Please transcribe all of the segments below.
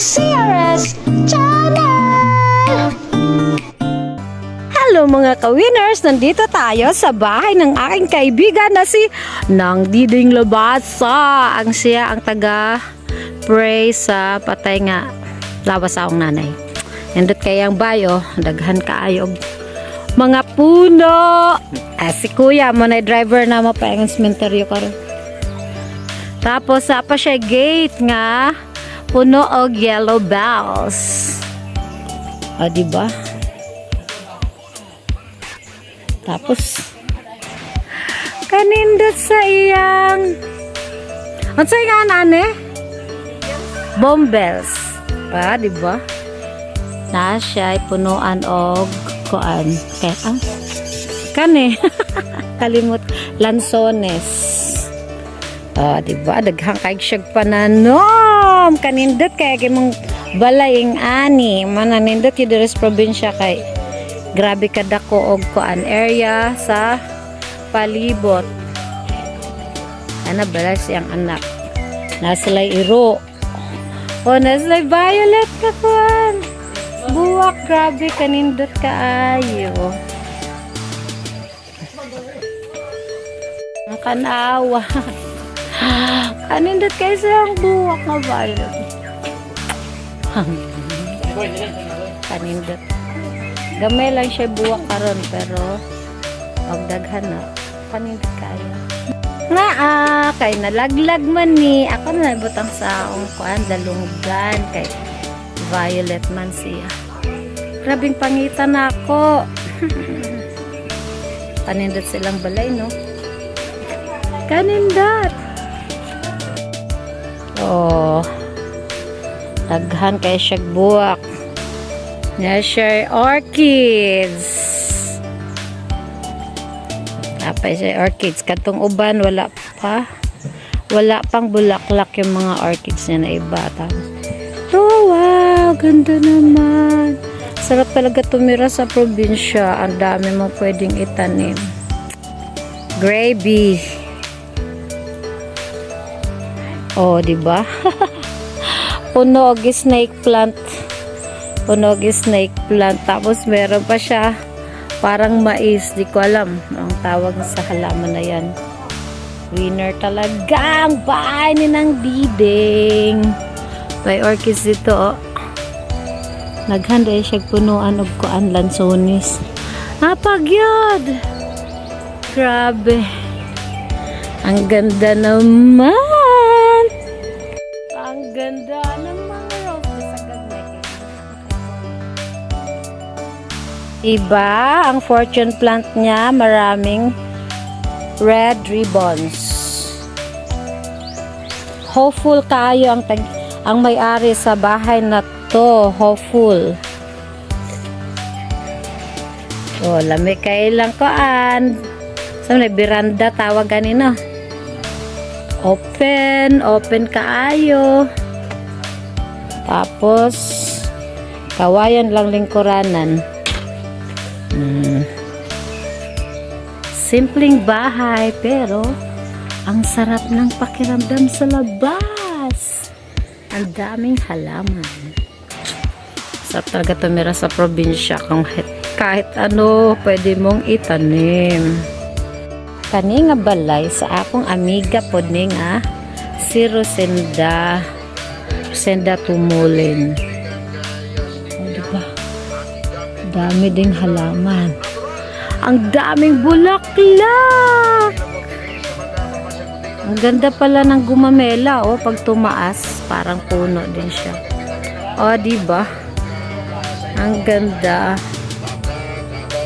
CRS Channel! Hello mga ka-winners! Nandito tayo sa bahay ng aking kaibigan na si Nang Diding Labasa. Ang siya ang taga pray sa patay nga lawas akong nanay. Nandot kayang bayo, daghan kaayog mga puno. Ah, si kuya mo na driver na mo pa ang cementerio karon. Tapos sa pa siya gate nga puno og yellow bells. Ah, di ba? Tapos kanindot sa iyang Ano sa nga nane? Bomb bells. Pa, di ba? Na siya ay punuan og kuan. Kaya ah, kani. Kalimot lansones. Ah, di ba? Daghang kay siyag pananom. Kanindot kay kay mong balaying ani. Mananindot yung deres probinsya kay grabe kadako og kuan area sa palibot. Ana bala siyang anak. Nasalay iro. O nasalay violet ka kuan. Buwak grabe kanindot kaayo. Ang kanawa. Kanindot kay siyang buwak nga violet. Kanindot. Gamay lang siya buwak karon pero og daghan na kanindot kayo. Nga ah, kay nalaglag man ni ako na butang sa akong kuan dalunggan kay violet man siya. Grabing pangitan ako. Kanindot silang balay no. Kanindot. Oh. Daghan kay siya buwak. Siya orchids. Apay siya orchids. Katong uban, wala pa. Wala pang bulaklak yung mga orchids niya na iba. Tapos, oh wow, ganda naman. Sarap talaga tumira sa probinsya. Ang dami mo pwedeng itanim. Gravy. Oh, di ba? Puno og snake plant. Puno og snake plant. Tapos meron pa siya parang mais. Di ko alam ang tawag sa halaman na yan. Winner talaga ang bahay ni ng diding. May orchids dito oh. Naghanda siya punuan og kuan lansones. Apag yun. Grabe. Ang ganda naman. Iba, ang fortune plant niya, maraming red ribbons. Hopeful kayo ang tag ang may-ari sa bahay na to, hopeful. Oh, lami kay lang koan. Sa so, biranda tawag ganino. Open, open kaayo. Tapos kawayan lang lingkuranan. Simpleng bahay pero ang sarap ng pakiramdam sa labas. Ang daming halaman. Sarap talaga tumira sa probinsya kung kahit, kahit ano pwede mong itanim. Kani nga balay sa akong amiga po ni nga si Rosenda Rosenda Tumulin. Dami ding halaman. Ang daming bulaklak! Ang ganda pala ng gumamela, oh, pag tumaas, parang puno din siya. Oh, di ba? Ang ganda.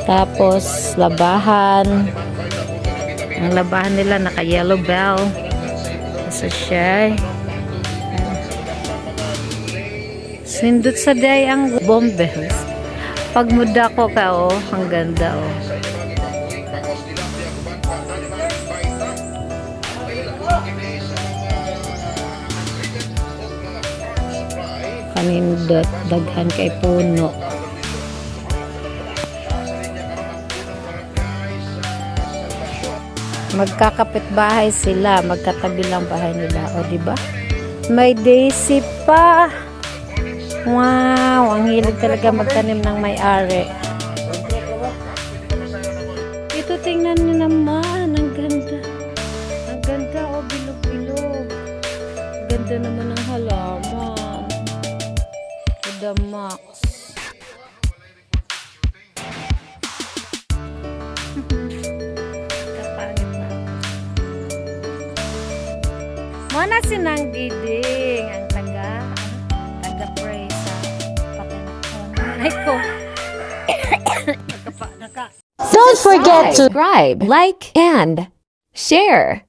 Tapos, labahan. Ang labahan nila, naka-yellow bell. Sa siya. Sindot sa day ang bombes. Pag muda ko ka, oh, ang ganda, oh. kanindot daghan kay puno. Magkakapit bahay sila magkatabi lang bahay nila o di ba? May daisy pa wow ang hilig talaga magtanim ng may-ari tingnan niyo naman. Ang ganda. Ang ganda, oh, bilog-bilog. Ganda naman ng halaman. The max. Mana si Nang Don't forget to subscribe, like, and share.